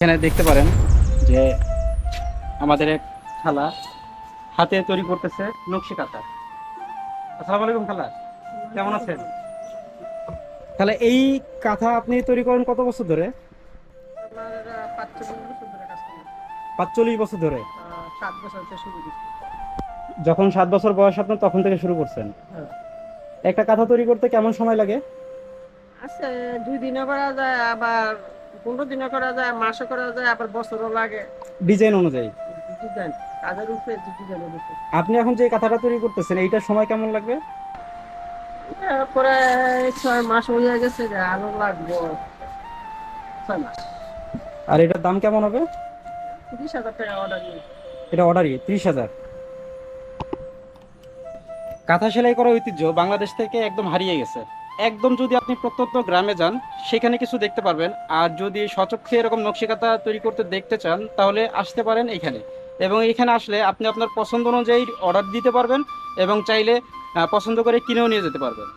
এখানে দেখতে পারেন যে আমাদের এক খালা হাতে তৈরি করতেছে নকশি কাঁথা। আসসালামু আলাইকুম খালা কেমন আছেন? তাহলে এই কাঁথা আপনি তৈরি করেন কত বছর ধরে? পাঁচচল্লিশ বছর ধরে। যখন সাত বছর বয়স আপনার তখন থেকে শুরু করছেন। হ্যাঁ। একটা কাঁথা তৈরি করতে কেমন সময় লাগে? আছে দুই দিনে করা যায় আবার পনেরো দিনে করা যায় মাসে করা যায় আবার বছরও লাগে। ডিজাইন অনুযায়ী? ডিজাইন কাজের উপরে ডিজাইনের উপরে আপনি এখন যে কাঁথাটা তৈরি করতেছেন এইটার সময় কেমন লাগবে? তারপরে ছয় মাস হয়ে গেছে আরও লাগবো। ছয় মাস। আর এটার দাম কেমন হবে? তিরিশ হাজার টাকা অর্ডার এটা অর্ডারই ত্রিশ হাজার। কাঁথা সেলাই করা ঐতিহ্য বাংলাদেশ থেকে একদম হারিয়ে গেছে। একদম যদি আপনি প্রত্যন্ত গ্রামে যান, সেখানে কিছু দেখতে পারবেন। আর যদি সচক্ষে এরকম নকশিকাতা তৈরি করতে দেখতে চান, তাহলে আসতে পারেন এখানে। এবং এখানে আসলে আপনি আপনার পছন্দ অনুযায়ী অর্ডার দিতে পারবেন এবং চাইলে পছন্দ করে কিনেও নিয়ে যেতে পারবেন।